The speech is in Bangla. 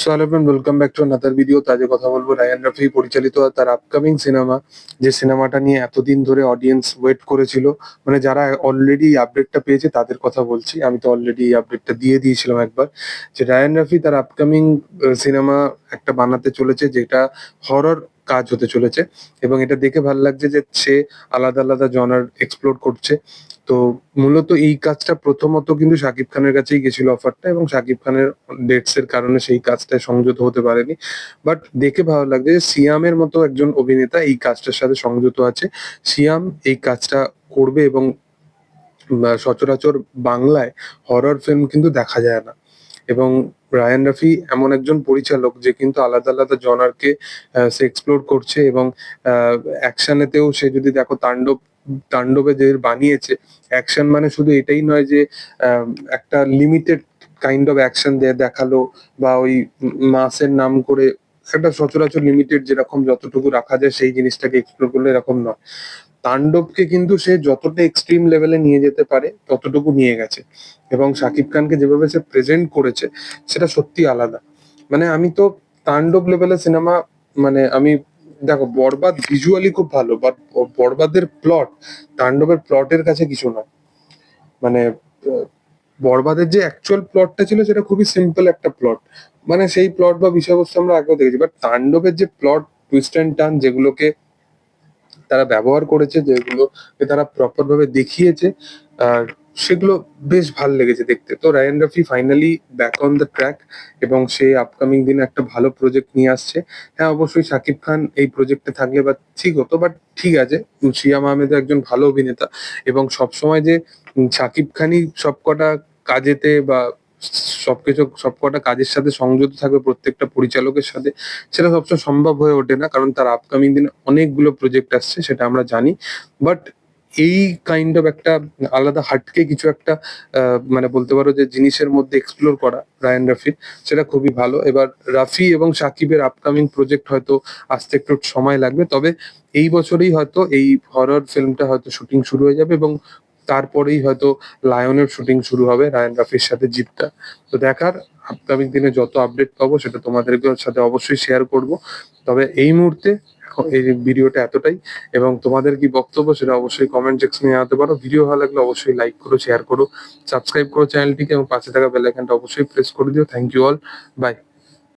So welcome back to another video তাজে কথা বলব রায়ান রাফি, পরিচালিত তার আপকামিং সিনেমা যে সিনেমাটা নিয়ে এতদিন ধরে অডিয়েন্স ওয়েট করেছিল। মানে যারা অলরেডি আপডেটটা পেয়েছে, তাদের কথা বলছি। আমি তো অলরেডি আপডেটটা দিয়ে দিয়েছিলাম একবার। যে রায়ান রাফি তার আপকামিং সিনেমা একটা বানাতে চলেছে, যেটা হরর কাজ হতে চলেছে এবং এটা দেখে ভালো লাগছে যে সে আলাদা আলাদা জনার এক্সপ্লোর করছে। তো মূলত এই কাজটা প্রথমত কিন্তু শাকিব খানের কাছেই গেছিল অফারটা এবং শাকিব খানের ডেটস এর কারণে সেই কাজটায় সংযত হতে পারেনি। বাট দেখে ভালো লাগছে যে সিয়ামের মতো একজন অভিনেতা এই কাজটার সাথে সংযত আছে। সিয়াম এই কাজটা করবে এবং সচরাচর বাংলায় হরর ফিল্ম কিন্তু দেখা যায় না। এবং রায়ান রাফি এমন একজন পরিচালক যে কিন্তু আলাদা আলাদা জনারকে সে এক্সপ্লোর করছে এবং অ্যাকশনেতেও সে যদি দেখো তাণ্ডব তাণ্ডবে যে বানিয়েছে অ্যাকশন মানে শুধু এটাই নয় যে একটা লিমিটেড কাইন্ড অফ অ্যাকশন দেখাল বা ওই মাসের নাম করে একটা সচরাচর লিমিটেড যেরকম যতটুকু রাখা যায় সেই জিনিসটাকে এক্সপ্লোর করলে এরকম নয়। তাণ্ডবকে কিন্তু সে যতটা এক্সট্রিম লেভেলে নিয়ে যেতে পারে, ততটুকু নিয়ে গেছে। এবং শাকিব খানকে যেভাবে সে প্রেজেন্ট করেছে, সেটা সত্যি আলাদা। মানে আমি তো তাণ্ডব লেভেলে সিনেমা মানে আমি, দেখো, বরবাদ ভিজুয়ালি খুব ভালো বাট বরবাদের প্লট তাণ্ডবের প্লটের কাছে কিছু নয়। মানে বরবাদের যে অ্যাকচুয়াল প্লটটা ছিল, সেটা খুবই সিম্পল একটা প্লট মানে সেই প্লট বা বিষয়বস্তু আমরা আগেও দেখেছি বাট তাণ্ডবের যে প্লট টুইস্ট অ্যান্ড টার্ন যেগুলোকে তারা ব্যবহার করেছে যেগুলোকে তারা প্রপার ভাবে দেখিয়েছে, আর সেগুলো বেশ ভালো লেগেছে দেখতে। তো Rayan Rafi finally back on the track এবং সে আপকামিং দিনে একটা ভালো প্রজেক্ট নিয়ে আসছে। হ্যাঁ অবশ্যই শাকিব খান এই প্রজেক্টে থাকলে বা ঠিক হতো বাট ঠিক আছে শিয়াম আহমেদ একজন ভালো অভিনেতা এবং সবসময় যে শাকিব খানই সবকটা কাজেতে বা সবকিছু সবকটা কাজের সাথে সংযুক্ত থাকবে, প্রত্যেকটা পরিচালকের সাথে। সেটা সবসময় সম্ভব হয়ে ওঠে না, কারণ তার আপকামিং দিনে অনেকগুলো প্রজেক্ট আসছে, সেটা আমরা জানি। বাট এই কাইন্ড অফ একটা আলাদা হাটকে কিছু একটা মানে বলতে পারো যে জিনিসের মধ্যে এক্সপ্লোর করা রায়ান রাফির, সেটা খুবই ভালো। এবার রাফি এবং সাকিবের আপকামিং প্রজেক্ট হয়তো আসতে একটু সময় লাগবে, তবে এই বছরেই হয়তো এই হরর ফিল্মটা হয়তো শুটিং শুরু হয়ে যাবে এবং তারপরেই হয়তো লায়নের শুটিং শুরু হবে রায়ান রাফির সাথে জিপটা তো দেখার আপকামিং দিনে যত আপডেট পাবো সেটা তোমাদেরকে সাথে অবশ্যই শেয়ার করব। তবে এই মুহূর্তে এই ভিডিওটা এতটাই এবং তোমাদের কি বক্তব্য সেটা অবশ্যই কমেন্ট সেকশনে জানাতে পারো। ভিডিও ভালো লাগলে অবশ্যই লাইক করো শেয়ার করো সাবস্ক্রাইব করো চ্যানেলটিকে এবং পাশে থাকা বেল আইকনটা অবশ্যই প্রেস করে দিও। Thank you all by